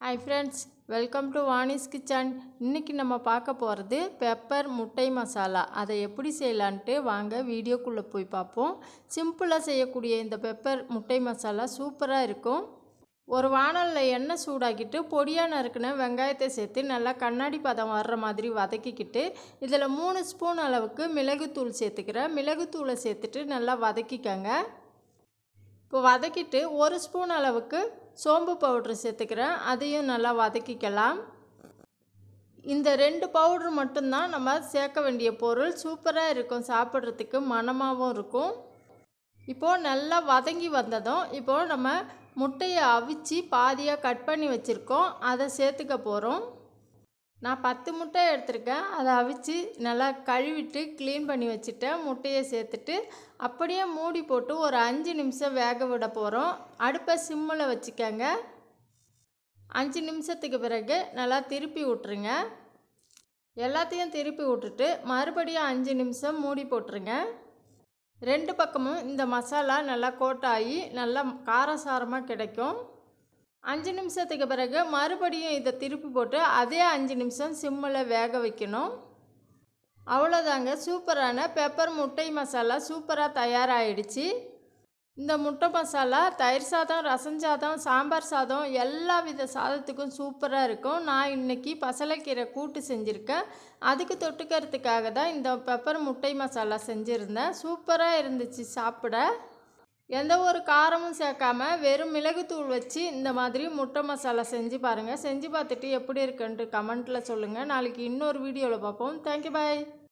Hi friends welcome to Vani's kitchen இன்றைக்கி நம்ம பார்க்க போகிறது பெப்பர் முட்டை மசாலா. அதை எப்படி செய்யலான்ட்டு வாங்க வீடியோக்குள்ளே போய் பார்ப்போம். சிம்பிளாக செய்யக்கூடிய இந்த பெப்பர் முட்டை மசாலா சூப்பராக இருக்கும். ஒரு வானலில் எண்ணெய் சூடாக்கிட்டு பொடியாக நறுக்கின வெங்காயத்தை சேர்த்து நல்லா கண்ணாடி பதம் வர்ற மாதிரி வதக்கிக்கிட்டு இதில் மூணு ஸ்பூன் அளவுக்கு மிளகுத்தூள் சேர்த்துக்கிறேன். மிளகுத்தூளை சேர்த்துட்டு நல்லா வதக்கிக்கங்க. இப்போ வதக்கிட்டு ஒரு ஸ்பூன் அளவுக்கு சோம்பு பவுட்ரு சேர்த்துக்கிறேன். அதையும் நல்லா வதக்கிக்கலாம். இந்த ரெண்டு பவுட்ரு மட்டும்தான் நம்ம சேர்க்க வேண்டிய பொருள். சூப்பராக இருக்கும். சாப்பிட்றதுக்கு மணமாகவும் இருக்கும். இப்போது நல்லா வதங்கி வந்ததும் இப்போது நம்ம முட்டையை அவிச்சு பாதியாக கட் பண்ணி வச்சுருக்கோம். அதை சேர்த்துக்க போகிறோம் நான் பத்து முட்டை எடுத்திருக்கேன். அதை அவிச்சு நல்லா கழுவிட்டு க்ளீன் பண்ணி வச்சுட்டேன். முட்டையை சேர்த்துட்டு அப்படியே மூடி போட்டு ஒரு அஞ்சு நிமிஷம் வேக விட போகிறோம் அடுப்பை சிம்மில் வச்சுக்கோங்க. அஞ்சு நிமிஷத்துக்கு பிறகு நல்லா திருப்பி விட்ருங்க எல்லாத்தையும் திருப்பி விட்டுட்டு மறுபடியும் அஞ்சு நிமிஷம் மூடி போட்டுருங்க. ரெண்டு பக்கமும் இந்த மசாலா நல்லா கோட்டாகி நல்லா காரசாரமாக கிடைக்கும். அஞ்சு நிமிஷத்துக்கு பிறகு மறுபடியும் இதை திருப்பி போட்டு அதே அஞ்சு நிமிஷம் சிம்மில் வேக வைக்கணும். அவ்வளோதாங்க சூப்பரான பெப்பர் முட்டை மசாலா சூப்பராக தயாராகிடுச்சு. இந்த முட்டை மசாலா தயிர் சாதம் ரசம் சாதம் சாம்பார் சாதம் எல்லா வித சாதத்துக்கும் சூப்பராக இருக்கும். நான் இன்றைக்கி பசலைக்கீரை கூட்டு செஞ்சுருக்கேன். அதுக்கு தொட்டுக்கிறதுக்காக தான் இந்த பெப்பர் முட்டை மசாலா செஞ்சுருந்தேன். சூப்பராக இருந்துச்சு சாப்பிட. எந்த ஒரு காரமும் சேர்க்காம வெறும் மிளகுத்தூள் வச்சு இந்த மாதிரி முட்டை மசாலா செஞ்சு பாருங்கள் செஞ்சு பார்த்துட்டு எப்படி இருக்குன்ட்டு கமெண்ட்டில் சொல்லுங்கள் நாளைக்கு இன்னொரு வீடியோவில் பார்ப்போம். Thank you bye